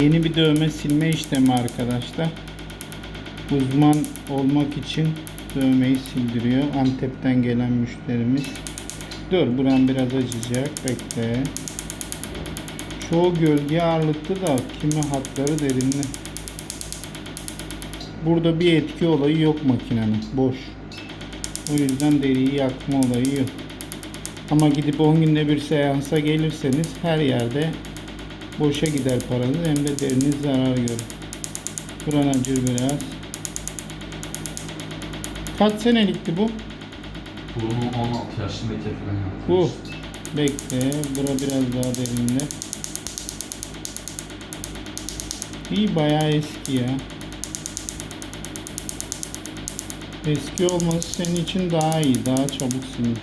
Yeni bir dövme silme işlemi arkadaşlar. Uzman olmak için dövmeyi sildiriyor. Antep'ten gelen müşterimiz. Dur buram biraz acıyacak. Bekle. Çoğu gölge ağırlıklı da kimi hatları derinli. Burada bir etki olayı yok makinenin. Boş. O yüzden deriyi yakma olayı yok. Ama gidip 10 günde bir seansa gelirseniz her yerde boşa gider paranız hem de deriniz zarar görür. Buran acır biraz. Kaç senelikti bu? Bunu 16 yaşındayken falan yaptım. Bu. Bekle. Bura biraz daha derinle. İyi bayağı eski ya. Eski olması senin için daha iyi. Daha çabuk sinir.